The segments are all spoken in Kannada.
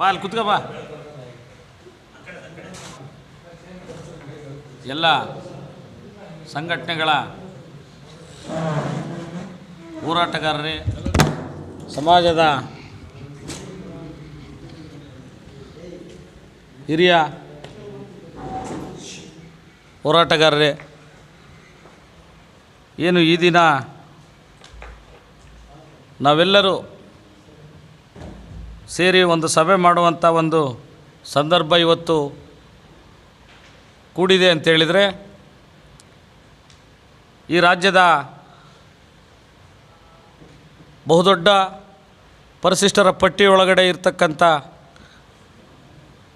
ಬಾ ಅಲ್ಲಿ ಕುತ್ಕೋ ಬಾ. ಎಲ್ಲ ಸಂಘಟನೆಗಳ ಹೋರಾಟಗಾರರೇ ಸಮಾಜದ ಹಿರಿಯ ಹೋರಾಟಗಾರರೇ ಏನು ಈ ದಿನ ನಾವೆಲ್ಲರೂ ಸೇರಿ ಒಂದು ಸಭೆ ಮಾಡುವಂಥ ಒಂದು ಸಂದರ್ಭ ಇವತ್ತು ಕೂಡಿದೆ ಅಂತೇಳಿದರೆ ಈ ರಾಜ್ಯದ ಬಹುದೊಡ್ಡ ಪರಿಶಿಷ್ಟರ ಪಟ್ಟಿ ಒಳಗಡೆ ಇರ್ತಕ್ಕಂಥ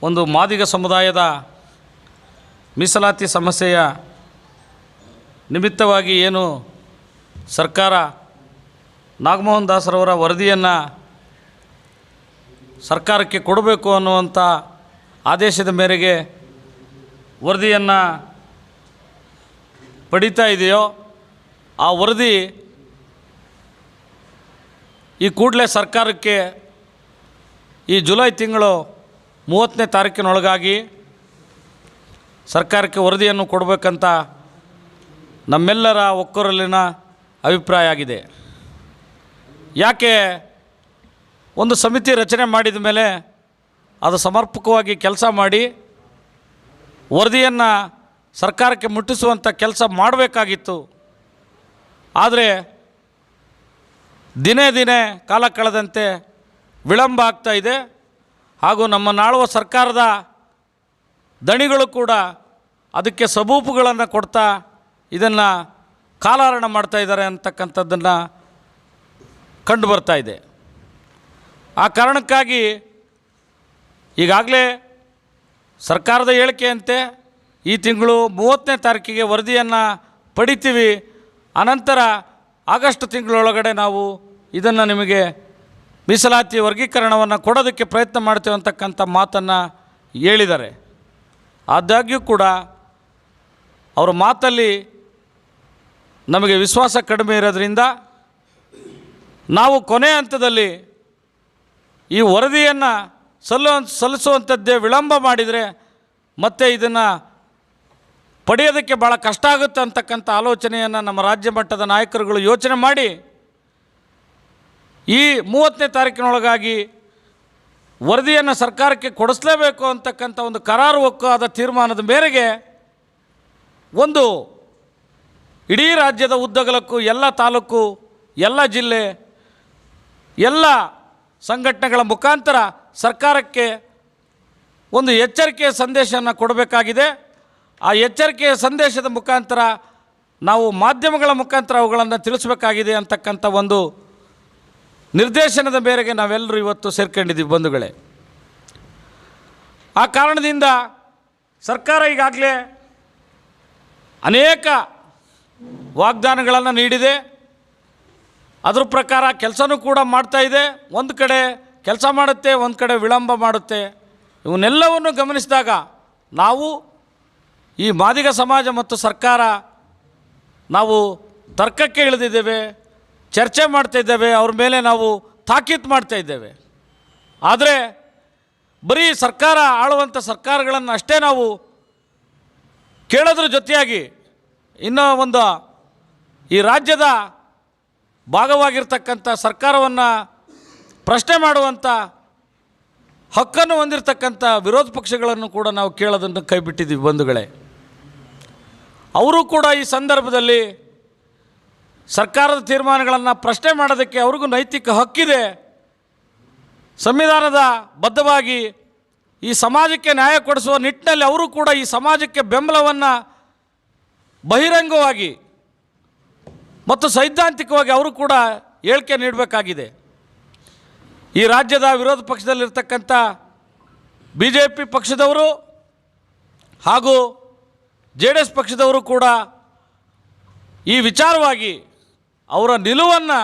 ಒಂದು ಮಾದಿಗ ಸಮುದಾಯದ ಮೀಸಲಾತಿ ಸಮಸ್ಯೆಯ ನಿಮಿತ್ತವಾಗಿ ಏನು ಸರ್ಕಾರ ನಾಗಮೋಹನ್ ದಾಸರವರ ವರದಿಯನ್ನು ಸರ್ಕಾರಕ್ಕೆ ಕೊಡಬೇಕು ಅನ್ನುವಂಥ ಆದೇಶದ ಮೇರೆಗೆ ವರದಿಯನ್ನು ಪಡಿತಾ ಇದೆಯೋ, ಆ ವರದಿ ಈ ಕೂಡಲೇ ಸರ್ಕಾರಕ್ಕೆ ಈ ಜುಲೈ ತಿಂಗಳು ಮೂವತ್ತನೇ ತಾರೀಕಿನೊಳಗಾಗಿ ಸರ್ಕಾರಕ್ಕೆ ವರದಿಯನ್ನು ಕೊಡಬೇಕಂತ ನಮ್ಮೆಲ್ಲರ ಒಕ್ಕೊರಲಿನ ಅಭಿಪ್ರಾಯ ಆಗಿದೆ. ಯಾಕೆ ಒಂದು ಸಮಿತಿ ರಚನೆ ಮಾಡಿದ ಮೇಲೆ ಅದು ಸಮರ್ಪಕವಾಗಿ ಕೆಲಸ ಮಾಡಿ ವರದಿಯನ್ನು ಸರ್ಕಾರಕ್ಕೆ ಮುಟ್ಟಿಸುವಂಥ ಕೆಲಸ ಮಾಡಬೇಕಾಗಿತ್ತು. ಆದರೆ ದಿನೇ ದಿನೇ ಕಾಲ ಕಳೆದಂತೆ ವಿಳಂಬ ಆಗ್ತಾ ಇದೆ. ಹಾಗೂ ನಮ್ಮ ನಾಳುವ ಸರ್ಕಾರದ ದಣಿಗಳು ಕೂಡ ಅದಕ್ಕೆ ಸಬೂಪುಗಳನ್ನು ಕೊಡ್ತಾ ಇದನ್ನು ಕಾಲಹರಣ ಮಾಡ್ತಾ ಇದ್ದಾರೆ ಅಂತಕ್ಕಂಥದ್ದನ್ನು ಕಂಡು ಬರ್ತಾ ಇದೆ. ಆ ಕಾರಣಕ್ಕಾಗಿ ಈಗಾಗಲೇ ಸರ್ಕಾರದ ಹೇಳಿಕೆಯಂತೆ ಈ ತಿಂಗಳು ಮೂವತ್ತನೇ ತಾರೀಕಿಗೆ ವರದಿಯನ್ನು ಪಡಿತೀವಿ. ಅನಂತರ ಆಗಸ್ಟ್ ತಿಂಗಳೊಳಗಡೆ ನಾವು ಇದನ್ನು ನಿಮಗೆ ಮೀಸಲಾತಿ ವರ್ಗೀಕರಣವನ್ನು ಕೊಡೋದಕ್ಕೆ ಪ್ರಯತ್ನ ಮಾಡ್ತೇವೆ ಅಂತಕ್ಕಂಥ ಮಾತನ್ನು ಹೇಳಿದ್ದಾರೆ. ಆದಾಗ್ಯೂ ಕೂಡ ಅವರ ಮಾತಲ್ಲಿ ನಮಗೆ ವಿಶ್ವಾಸ ಕಡಿಮೆ ಇರೋದ್ರಿಂದ ನಾವು ಕೊನೆ ಹಂತದಲ್ಲಿ ಈ ವರದಿಯನ್ನು ಸಲ್ಲ ಸಲ್ಲಿಸುವಂಥದ್ದೇ ವಿಳಂಬ ಮಾಡಿದರೆ ಮತ್ತೆ ಇದನ್ನು ಪಡೆಯೋದಕ್ಕೆ ಭಾಳ ಕಷ್ಟ ಆಗುತ್ತೆ ಅಂತಕ್ಕಂಥ ಆಲೋಚನೆಯನ್ನು ನಮ್ಮ ರಾಜ್ಯ ಮಟ್ಟದ ನಾಯಕರುಗಳು ಯೋಚನೆ ಮಾಡಿ ಈ ಮೂವತ್ತನೇ ತಾರೀಕಿನೊಳಗಾಗಿ ವರದಿಯನ್ನು ಸರ್ಕಾರಕ್ಕೆ ಕೊಡಿಸಲೇಬೇಕು ಅಂತಕ್ಕಂಥ ಒಂದು ಕರಾರು ಒಕ್ಕಾದ ತೀರ್ಮಾನದ ಮೇರೆಗೆ ಒಂದು ಇಡೀ ರಾಜ್ಯದ ಉದ್ದಗಲಕ್ಕೂ ಎಲ್ಲ ತಾಲೂಕು, ಎಲ್ಲ ಜಿಲ್ಲೆ, ಎಲ್ಲ ಸಂಘಟನೆಗಳ ಮುಖಾಂತರ ಸರ್ಕಾರಕ್ಕೆ ಒಂದು ಎಚ್ಚರಿಕೆಯ ಸಂದೇಶವನ್ನು ಕೊಡಬೇಕಾಗಿದೆ. ಆ ಎಚ್ಚರಿಕೆಯ ಸಂದೇಶದ ಮುಖಾಂತರ ನಾವು ಮಾಧ್ಯಮಗಳ ಮುಖಾಂತರ ಅವುಗಳನ್ನು ತಿಳಿಸಬೇಕಾಗಿದೆ ಅಂತಕ್ಕಂಥ ಒಂದು ನಿರ್ದೇಶನದ ಮೇರೆಗೆ ನಾವೆಲ್ಲರೂ ಇವತ್ತು ಸೇರ್ಕೊಂಡಿದ್ದೀವಿ ಬಂಧುಗಳೇ. ಆ ಕಾರಣದಿಂದ ಸರ್ಕಾರ ಈಗಾಗಲೇ ಅನೇಕ ವಾಗ್ದಾನಗಳನ್ನು ನೀಡಿದೆ. ಅದ್ರ ಪ್ರಕಾರ ಕೆಲಸನೂ ಕೂಡ ಮಾಡ್ತಾ ಇದೆ. ಒಂದು ಕಡೆ ಕೆಲಸ ಮಾಡುತ್ತೆ, ಒಂದು ಕಡೆ ವಿಳಂಬ ಮಾಡುತ್ತೆ. ಇವನ್ನೆಲ್ಲವನ್ನು ಗಮನಿಸಿದಾಗ ನಾವು ಈ ಮಾದಿಗ ಸಮಾಜ ಮತ್ತು ಸರ್ಕಾರ ನಾವು ತರ್ಕಕ್ಕೆ ಇಳಿದಿದ್ದೇವೆ, ಚರ್ಚೆ ಮಾಡ್ತಾ ಇದ್ದೇವೆ, ಅವ್ರ ಮೇಲೆ ನಾವು ತಾಕೀತು ಮಾಡ್ತಾ ಇದ್ದೇವೆ. ಆದರೆ ಬರೀ ಸರ್ಕಾರ ಆಳುವಂಥ ಸರ್ಕಾರಗಳನ್ನು ಅಷ್ಟೇ ನಾವು ಕೇಳೋದ್ರ ಜೊತೆಯಾಗಿ ಇನ್ನೂ ಒಂದು ಈ ರಾಜ್ಯದ ಭಾಗವಾಗಿರ್ತಕ್ಕಂಥ ಸರ್ಕಾರವನ್ನು ಪ್ರಶ್ನೆ ಮಾಡುವಂಥ ಹಕ್ಕನ್ನು ಹೊಂದಿರತಕ್ಕಂಥ ವಿರೋಧ ಪಕ್ಷಗಳನ್ನು ಕೂಡ ನಾವು ಕೇಳೋದನ್ನು ಕೈಬಿಟ್ಟಿದ್ದೀವಿ ಬಂಧುಗಳೇ. ಅವರು ಕೂಡ ಈ ಸಂದರ್ಭದಲ್ಲಿ ಸರ್ಕಾರದ ತೀರ್ಮಾನಗಳನ್ನು ಪ್ರಶ್ನೆ ಮಾಡೋದಕ್ಕೆ ಅವ್ರಿಗೂ ನೈತಿಕ ಹಕ್ಕಿದೆ. ಸಂವಿಧಾನದ ಬದ್ಧವಾಗಿ ಈ ಸಮಾಜಕ್ಕೆ ನ್ಯಾಯ ಕೊಡಿಸುವ ನಿಟ್ಟಿನಲ್ಲಿ ಅವರು ಕೂಡ ಈ ಸಮಾಜಕ್ಕೆ ಬೆಂಬಲವನ್ನು ಬಹಿರಂಗವಾಗಿ ಮತ್ತು ಸೈದ್ಧಾಂತಿಕವಾಗಿ ಅವರು ಕೂಡ ಹೇಳಿಕೆ ನೀಡಬೇಕಾಗಿದೆ. ಈ ರಾಜ್ಯದ ವಿರೋಧ ಪಕ್ಷದಲ್ಲಿರ್ತಕ್ಕಂಥ ಬಿ ಜೆ ಪಿ ಪಕ್ಷದವರು ಹಾಗೂ ಜೆ ಡಿ ಎಸ್ ಪಕ್ಷದವರು ಕೂಡ ಈ ವಿಚಾರವಾಗಿ ಅವರ ನಿಲುವನ್ನು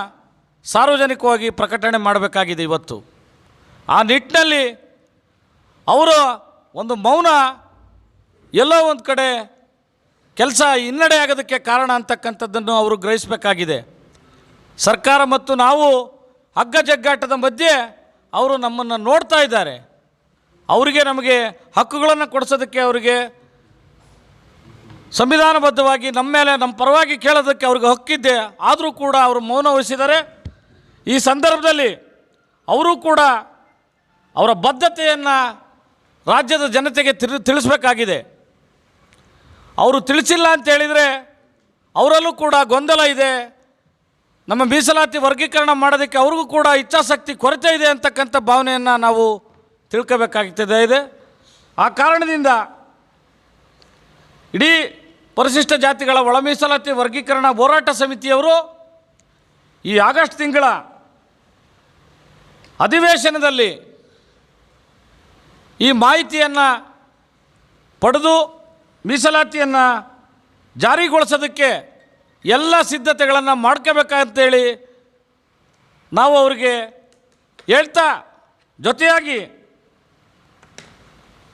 ಸಾರ್ವಜನಿಕವಾಗಿ ಪ್ರಕಟಣೆ ಮಾಡಬೇಕಾಗಿದೆ ಇವತ್ತು. ಆ ನಿಟ್ಟಿನಲ್ಲಿ ಅವರು ಒಂದು ಮೌನ ಎಲ್ಲೋ ಒಂದು ಕಡೆ ಕೆಲಸ ಹಿನ್ನಡೆ ಆಗೋದಕ್ಕೆ ಕಾರಣ ಅಂತಕ್ಕಂಥದ್ದನ್ನು ಅವರು ಗ್ರಹಿಸಬೇಕಾಗಿದೆ. ಸರ್ಕಾರ ಮತ್ತು ನಾವು ಹಗ್ಗ ಜಗ್ಗಾಟದ ಮಧ್ಯೆ ಅವರು ನಮ್ಮನ್ನು ನೋಡ್ತಾ ಇದ್ದಾರೆ. ಅವರಿಗೆ ನಮಗೆ ಹಕ್ಕುಗಳನ್ನು ಕೊಡಿಸೋದಕ್ಕೆ ಅವರಿಗೆ ಸಂವಿಧಾನಬದ್ಧವಾಗಿ ನಮ್ಮ ಮೇಲೆ, ನಮ್ಮ ಪರವಾಗಿ ಕೇಳೋದಕ್ಕೆ ಅವ್ರಿಗೆ ಹಕ್ಕಿದ್ದೆ ಆದರೂ ಕೂಡ ಅವರು ಮೌನ ವಹಿಸಿದ್ದಾರೆ. ಈ ಸಂದರ್ಭದಲ್ಲಿ ಅವರು ಕೂಡ ಅವರ ಬದ್ಧತೆಯನ್ನು ರಾಜ್ಯದ ಜನತೆಗೆ ತಿಳಿಸಬೇಕಾಗಿದೆ ತಿಳಿಸ್ಬೇಕಾಗಿದೆ. ಅವರು ತಿಳಿಸಿಲ್ಲ ಅಂತ ಹೇಳಿದರೆ ಅವರಲ್ಲೂ ಕೂಡ ಗೊಂದಲ ಇದೆ. ನಮ್ಮ ಮೀಸಲಾತಿ ವರ್ಗೀಕರಣ ಮಾಡೋದಕ್ಕೆ ಅವ್ರಿಗೂ ಕೂಡ ಇಚ್ಛಾಶಕ್ತಿ ಕೊರತೆ ಇದೆ ಅಂತಕ್ಕಂಥ ಭಾವನೆಯನ್ನು ನಾವು ತಿಳ್ಕೋಬೇಕಾಗ್ತದೆ ಇದೆ. ಆ ಕಾರಣದಿಂದ ಇಡೀ ಪರಿಶಿಷ್ಟ ಜಾತಿಗಳ ಒಳ ಮೀಸಲಾತಿ ವರ್ಗೀಕರಣ ಹೋರಾಟ ಸಮಿತಿಯವರು ಈ ಆಗಸ್ಟ್ ತಿಂಗಳ ಅಧಿವೇಶನದಲ್ಲಿ ಈ ಮಾಹಿತಿಯನ್ನು ಪಡೆದು ಮೀಸಲಾತಿಯನ್ನು ಜಾರಿಗೊಳಿಸೋದಕ್ಕೆ ಎಲ್ಲ ಸಿದ್ಧತೆಗಳನ್ನು ಮಾಡ್ಕೋಬೇಕಂತೇಳಿ ನಾವು ಅವರಿಗೆ ಹೇಳ್ತಾ ಜೊತೆಯಾಗಿ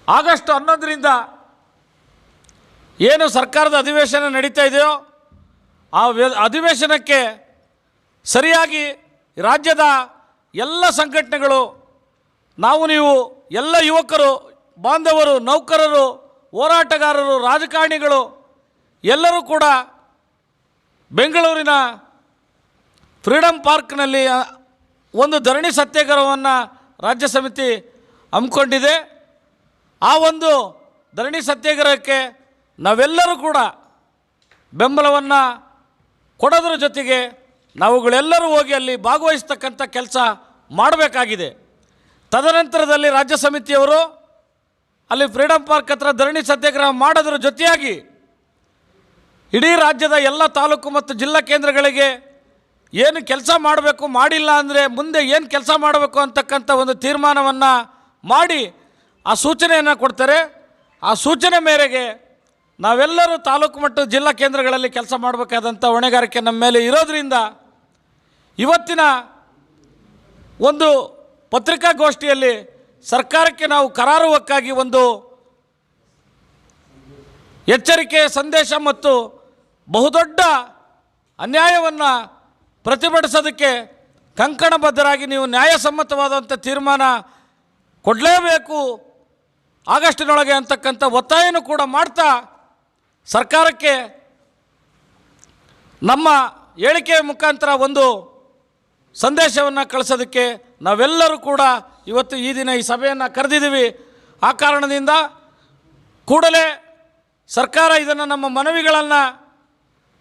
ಆಗಸ್ಟ್ ಹನ್ನೊಂದರಿಂದ ಏನು ಸರ್ಕಾರದ ಅಧಿವೇಶನ ನಡೀತಾ ಇದೆಯೋ ಆ ಅಧಿವೇಶನಕ್ಕೆ ಸರಿಯಾಗಿ ರಾಜ್ಯದ ಎಲ್ಲ ಸಂಘಟನೆಗಳು, ನಾವು ನೀವು ಎಲ್ಲ ಯುವಕರು, ಬಾಂಧವರು, ನೌಕರರು ಹೋರಾಟಗಾರರು, ರಾಜಕಾರಣಿಗಳು, ಎಲ್ಲರೂ ಕೂಡ ಬೆಂಗಳೂರಿನ ಫ್ರೀಡಮ್ ಪಾರ್ಕ್ನಲ್ಲಿ ಒಂದು ಧರಣಿ ಸತ್ಯಾಗ್ರಹವನ್ನು ರಾಜ್ಯ ಸಮಿತಿ ಹಮ್ಮಿಕೊಂಡಿದೆ. ಆ ಒಂದು ಧರಣಿ ಸತ್ಯಾಗ್ರಹಕ್ಕೆ ನಾವೆಲ್ಲರೂ ಕೂಡ ಬೆಂಬಲವನ್ನು ಕೊಡೋದ್ರ ಜೊತೆಗೆ ನಾವುಗಳೆಲ್ಲರೂ ಹೋಗಿ ಅಲ್ಲಿ ಭಾಗವಹಿಸ್ತಕ್ಕಂಥ ಕೆಲಸ ಮಾಡಬೇಕಾಗಿದೆ. ತದನಂತರದಲ್ಲಿ ರಾಜ್ಯ ಸಮಿತಿಯವರು ಅಲ್ಲಿ ಫ್ರೀಡಮ್ ಪಾರ್ಕ್ ಹತ್ರ ಧರಣಿ ಸತ್ಯಾಗ್ರಹ ಮಾಡೋದ್ರ ಜೊತೆಯಾಗಿ ಇಡೀ ರಾಜ್ಯದ ಎಲ್ಲ ತಾಲೂಕು ಮತ್ತು ಜಿಲ್ಲಾ ಕೇಂದ್ರಗಳಿಗೆ ಏನು ಕೆಲಸ ಮಾಡಬೇಕು, ಮಾಡಿಲ್ಲ ಅಂದರೆ ಮುಂದೆ ಏನು ಕೆಲಸ ಮಾಡಬೇಕು ಅಂತಕ್ಕಂಥ ಒಂದು ತೀರ್ಮಾನವನ್ನು ಮಾಡಿ ಆ ಸೂಚನೆಯನ್ನು ಕೊಡ್ತಾರೆ. ಆ ಸೂಚನೆ ಮೇರೆಗೆ ನಾವೆಲ್ಲರೂ ತಾಲೂಕು ಮತ್ತು ಜಿಲ್ಲಾ ಕೇಂದ್ರಗಳಲ್ಲಿ ಕೆಲಸ ಮಾಡಬೇಕಾದಂಥ ಹೊಣೆಗಾರಿಕೆ ನಮ್ಮ ಮೇಲೆ ಇರೋದರಿಂದ ಇವತ್ತಿನ ಒಂದು ಪತ್ರಿಕಾಗೋಷ್ಠಿಯಲ್ಲಿ ಸರ್ಕಾರಕ್ಕೆ ನಾವು ಕರಾರುವಕ್ಕಾಗಿ ಒಂದು ಎಚ್ಚರಿಕೆಯ ಸಂದೇಶ ಮತ್ತು ಬಹುದೊಡ್ಡ ಅನ್ಯಾಯವನ್ನು ಪ್ರತಿಭಟಿಸೋದಕ್ಕೆ ಕಂಕಣಬದ್ಧರಾಗಿ ನೀವು ನ್ಯಾಯಸಮ್ಮತವಾದಂಥ ತೀರ್ಮಾನ ಕೊಡಲೇಬೇಕು. ಆಗಸ್ಟಿನೊಳಗೆ ಅಂತಕ್ಕಂಥ ಒತ್ತಾಯನೂ ಕೂಡ ಮಾಡ್ತಾ ಸರ್ಕಾರಕ್ಕೆ ನಮ್ಮ ಹೇಳಿಕೆಯ ಮುಖಾಂತರ ಒಂದು ಸಂದೇಶವನ್ನು ಕಳಿಸೋದಕ್ಕೆ ನಾವೆಲ್ಲರೂ ಕೂಡ ಇವತ್ತು ಈ ದಿನ ಈ ಸಭೆಯನ್ನು ಕರೆದಿದ್ದೀವಿ. ಆ ಕಾರಣದಿಂದ ಕೂಡಲೇ ಸರ್ಕಾರ ಇದನ್ನು ನಮ್ಮ ಮನವಿಗಳನ್ನು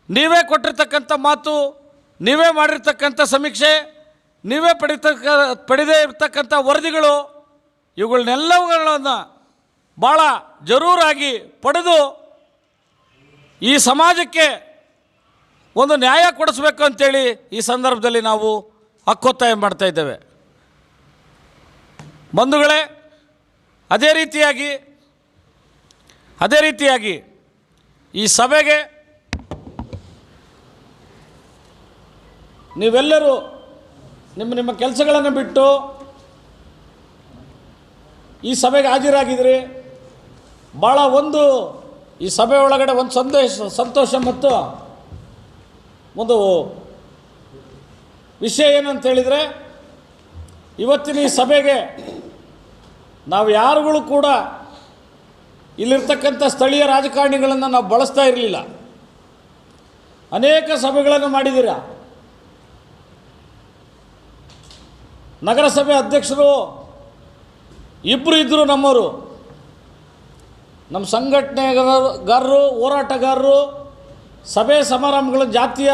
ನೀವೇ ಕೊಟ್ಟಿರ್ತಕ್ಕಂಥ ಮಾತು, ನೀವೇ ಮಾಡಿರ್ತಕ್ಕಂಥ ಸಮೀಕ್ಷೆ, ನೀವೇ ಪಡಿತಕ್ಕ, ಪಡೆದೇ ಇರ್ತಕ್ಕಂಥ ವರದಿಗಳು, ಇವುಗಳನ್ನೆಲ್ಲವುಗಳನ್ನು ಭಾಳ ಜರೂರಾಗಿ ಪಡೆದು ಈ ಸಮಾಜಕ್ಕೆ ಒಂದು ನ್ಯಾಯ ಕೊಡಿಸ್ಬೇಕು ಅಂತೇಳಿ ಈ ಸಂದರ್ಭದಲ್ಲಿ ನಾವು ಹಕ್ಕೊತ್ತಾಯ ಮಾಡ್ತಾ ಇದ್ದೇವೆ. ಬಂಧುಗಳೇ, ಅದೇ ರೀತಿಯಾಗಿ ಅದೇ ರೀತಿಯಾಗಿ ಈ ಸಭೆಗೆ ನೀವೆಲ್ಲರೂ ನಿಮ್ಮ ನಿಮ್ಮ ಕೆಲಸಗಳನ್ನು ಬಿಟ್ಟು ಈ ಸಭೆಗೆ ಹಾಜರಾಗಿದ್ರಿ. ಭಾಳ ಒಂದು ಈ ಸಭೆ ಒಳಗಡೆ ಒಂದು ಸಂದೇಶ ಸಂತೋಷ ಮತ್ತು ಒಂದು ವಿಷಯ ಏನಂತ ಹೇಳಿದರೆ, ಇವತ್ತಿನ ಈ ಸಭೆಗೆ ನಾವು ಯಾರುಗಳು ಕೂಡ ಇಲ್ಲಿರ್ತಕ್ಕಂಥ ಸ್ಥಳೀಯ ರಾಜಕಾರಣಿಗಳನ್ನು ನಾವು ಬಳಸ್ತಾ ಇರಲಿಲ್ಲ. ಅನೇಕ ಸಭೆಗಳನ್ನು ಮಾಡಿದ್ದೀರ? ನಗರಸಭೆ ಅಧ್ಯಕ್ಷರು ಇಬ್ಬರು ಇದ್ದರು ನಮ್ಮವರು. ನಮ್ಮ ಸಂಘಟನೆಗಾರರು, ಹೋರಾಟಗಾರರು, ಸಭೆ ಸಮಾರಂಭಗಳು, ಜಾತಿಯ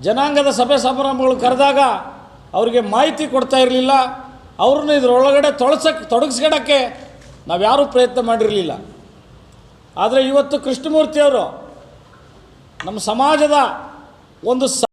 ಜನಾಂಗದ ಸಭೆ ಸಮಾರಂಭಗಳು ಕರೆದಾಗ ಅವರಿಗೆ ಮಾಹಿತಿ ಕೊಡ್ತಾ ಇರಲಿಲ್ಲ. ಅವ್ರನ್ನ ಇದರೊಳಗಡೆ ತೊಳಸಕ್ಕೆ ತೊಡಗಿಸ್ಕೊಳಕ್ಕೆ ನಾವ್ಯಾರೂ ಪ್ರಯತ್ನ ಮಾಡಿರಲಿಲ್ಲ. ಆದರೆ ಇವತ್ತು ಕೃಷ್ಣಮೂರ್ತಿಯವರು ನಮ್ಮ ಸಮಾಜದ ಒಂದು